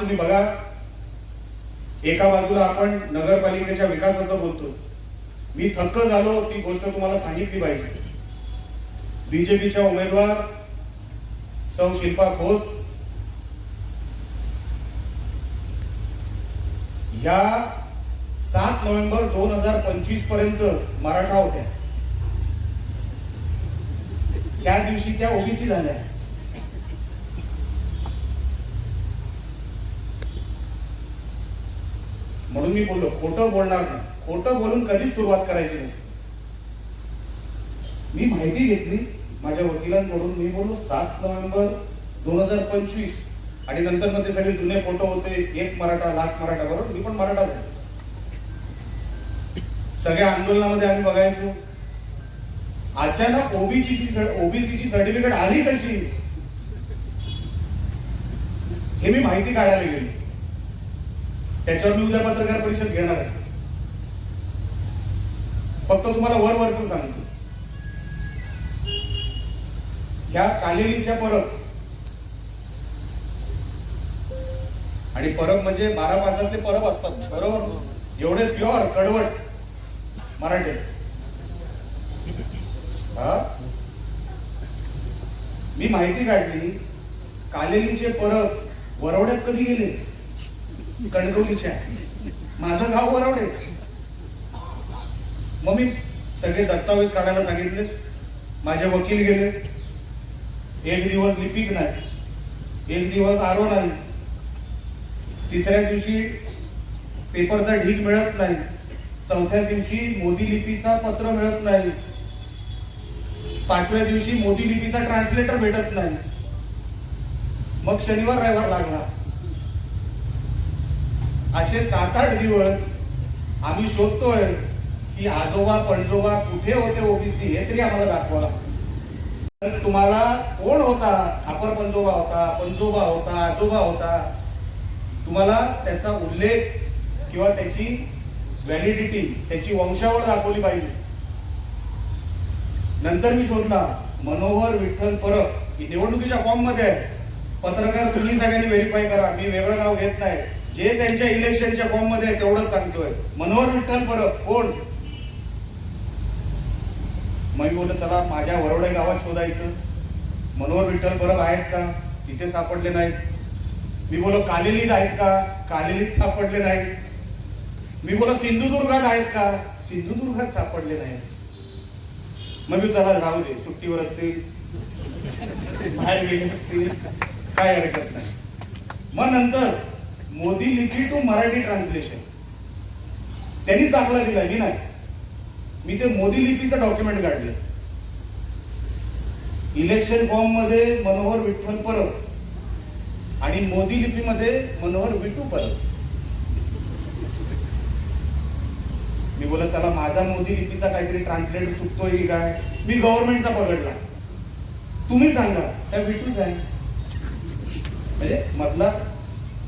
तुम्ही बघा एका बाजूला आपण नगरपालिकेच्या विकासाचं बोलतो. मी थक्क झालो ती गोष्ट तुम्हाला सांगितली पाहिजे. बीजेपीच्या उमेदवार सौ शिल्पा खोत या सात नोव्हेंबर दोन हजार पंचवीसपर्यंत मराठा होत्या. त्या दिवशी त्या ओबीसी झाल्या. म्हणून मी बोललो खोटं बोलणार नाही. खोटं बोलून कधीच सुरुवात करायची नसते. मी माहिती घेतली माझ्या वकिलांकडून मी बोललो सात नोव्हेंबर दोन हजार पंचवीस. आणि नंतर मध्ये सगळे जुने फोटो होते एक मराठा लाख मराठा बरोबर? मी पण मराठा झालो. सगळ्या आंदोलनामध्ये आम्ही बघायचो. अचानक ओबीसीची ओबीसीची सर्टिफिकेट आली कशी? हे मी माहिती काढायला गेली. त्याच्यावर मी उद्या पत्रकार परिषद घेणार आहे. फक्त तुम्हाला वर वरच सांगतो. ह्या कालेलीच्या परब आणि परब म्हणजे बारा पाचातले परब असतात. बरोबर? एवढे प्युअर कडवट मराठी. हा? मी माहिती काढली. कालेलीचे परब वरवड्यात कधी गेले? कणकवलीच्या माझं गाव वरवडे. मग मी सगळे दस्तावेज काढायला सांगितले. माझे वकील गेले. एक दिवस लिपिक नाही. एक दिवस आरो नाही. तिसऱ्या दिवशी पेपरचा ढीग मिळत नाही. चौथ्या दिवशी मोदी लिपीचा पत्र मिळत नाही. पाचव्या दिवशी मोदी लिपीचा ट्रान्सलेटर भेटत नाही. मग शनिवार रविवार लागला. असे सात आठ दिवस आम्ही शोधतोय की आजोबा पणजोबा कुठे होते ओबीसी हे तरी आम्हाला दाखवा. तर तुम्हाला कोण होता? अपर पंजोबा होता पंजोबा होता आजोबा होता? तुम्हाला त्याचा उल्लेख किंवा त्याची व्हॅलिडिटी त्याची वंशावळ दाखवली पाहिजे. नंतर मी शोधला मनोहर विठ्ठल परब. ही निवडणुकीच्या फॉर्ममध्ये आहे. पत्रकार तुम्ही सगळ्यांनी व्हेरीफाय करा. मी वेगळं नाव घेत नाही. जे त्यांच्या इलेक्शनच्या फॉर्ममध्ये आहे तेवढंच सांगतोय. मनोहर विठ्ठल परब कोण? मग मी बोललं चला माझ्या वरोडे गावात शोधायचं. मनोहर विठ्ठल परब आहेत का? तिथे सापडले नाहीत. मी बोलो कालेलीत आहेत का? कालेलीत सापडले नाहीत. मी बोलो सिंधुदुर्गात आहेत का? सिंधुदुर्गात सापडले नाहीत. मग मी चला राहू दे. सुट्टीवर असतील. बाहेर गेले असतील. काय हरकत नाही. मग नंतर मोदी लिपी टू मराठी ट्रान्सलेशन. त्यांनीच दाखला दिला मी नाही. मी ते मोदी लिपीचं डॉक्युमेंट काढले इलेक्शन फॉर्ममध्ये मनोहर विठ्ठल परब आणि मोदी लिपीमध्ये मनोहर विठू परब. मी बोलत चला माझा मोदी लिपीचा काहीतरी ट्रान्सलेट चुकतोय की काय? मी गव्हर्नमेंटचा पकडला. तुम्ही सांगा साहेब विठूच आहे. म्हणजे मधला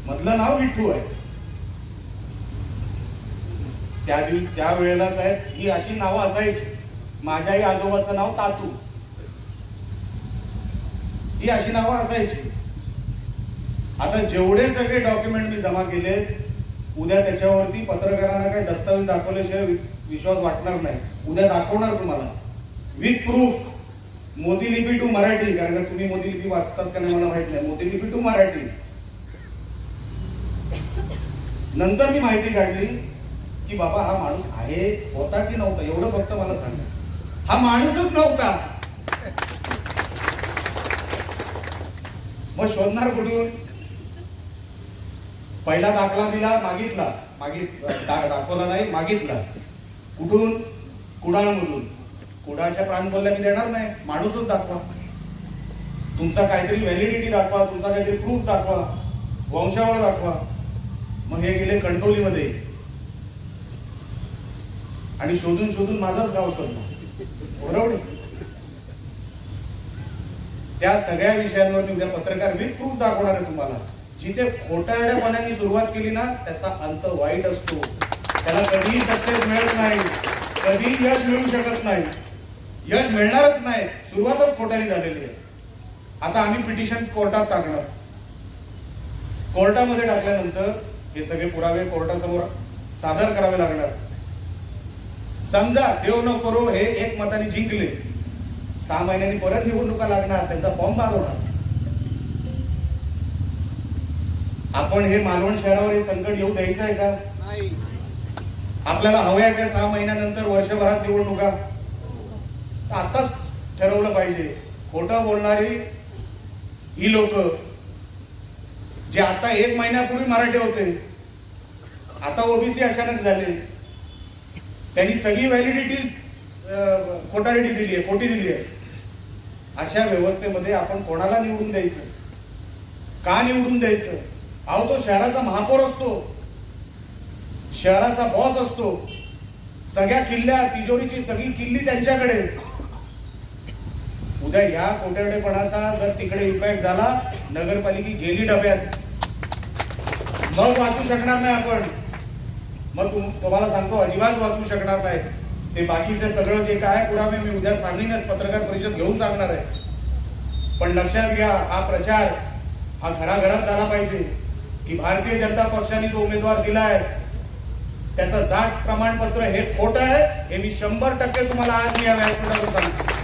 मधलं नाव विठू आहे. त्या दिव त्या वेळेला साहेब ही अशी नावं असायची. माझ्याही आजोबाचं नाव तातू. ही अशी नावं असायची. आता जेवढे सगळे डॉक्युमेंट मी जमा केले उद्या त्याच्यावरती पत्रकारांना काही दस्तावेज दाखवल्याशिवाय विश्वास वाटणार नाही. उद्या दाखवणार तुम्हाला. विथ प्रूफ मोदी लिपी टू मराठी. कारण का तुम्ही मोदी लिपी वाचतात का नाही मला माहीत नाही. मोदी लिपी टू मराठी. नंतर मी माहिती काढली की बाबा हा माणूस आहे होता की नव्हता? एवढं फक्त मला सांगा. हा माणूसच नव्हता. मग शोधणार कुठून? पहिला दाखला दिला मागितला. मागित दा- दाखवला नाही मागितला. कुठून? कुडाळमधून. कुडाळच्या प्राण बोलल्या मी देणार नाही? माणूसच दाखवा. तुमचा काहीतरी व्हॅलिडिटी दाखवा तुमचा काहीतरी प्रूफ दाखवा. वंशावळ दाखवा. मग हे गेले कणकवलीमध्ये. आणि शोधून शोधून माझाच गाव शोधला बरोबर त्या सगळ्या विषयांवर मी उद्या पत्रकार मी प्रूफ दाखवणार आहे तुम्हाला. जिथे खोटाड्यापणाने सुरुवात केली ना त्याचा अंत वाईट असतो. त्याला कधीही सक्सेस मिळत नाही. कधीही यश मिळू शकत नाही. यश मिळणारच नाही. सुरुवातच खोट्याने झालेली आहे. आता आम्ही पिटिशन कोर्टात टाकणार. कोर्टामध्ये टाकल्यानंतर हे सगळे पुरावे कोर्टासमोर सादर करावे लागणार. समजा देव न करो हे एक मताने जिंकले. सहा महिन्यांनी परत निवडणुका लागणार त्यांचा फॉर्म मागवणार. आपण हे मालवण शहरावर हे संकट येऊ द्यायचं आहे का? नाही. आपल्याला हव्या का सहा महिन्यानंतर वर्षभरात निवडणुका? आताच ठरवलं पाहिजे. खोटं बोलणारी ही लोक जे आता एक महिन्यापूर्वी मराठे होते. आता ओबीसी अचानक झाले. त्यांनी सगळी व्हॅलिडिटी खोटारिटी दिली आहे खोटी दिली आहे. अशा व्यवस्थेमध्ये आपण कोणाला निवडून द्यायचं? का निवडून द्यायचं? अहो तो शहराचा महापौर असतो. शहराचा बॉस असतो. सगळ्या किल्ल्या तिजोरीची सगळी किल्ली त्यांच्याकडे. उद्या या कोट्यावडेपणाचा जर तिकडे इम्पॅक्ट झाला नगरपालिका गेली डब्यात. मग वाचू शकणार नाही आपण. मग तुम तुम्हाला सांगतो अजिबात वाचू शकणार नाही. ते बाकीचे सगळं जे काय पुरावे मी उद्या सांगीनच पत्रकार परिषद घेऊन सांगणार आहे. पण लक्षात घ्या हा प्रचार हा घराघरात झाला पाहिजे. की भारतीय जनता पक्षाने जो उमेदवार दिला आहे त्याचं जात प्रमाणपत्र हे खोट आहे हे मी शंभर टक्के तुम्हाला आज मी या व्यासपीठावर सांगतो.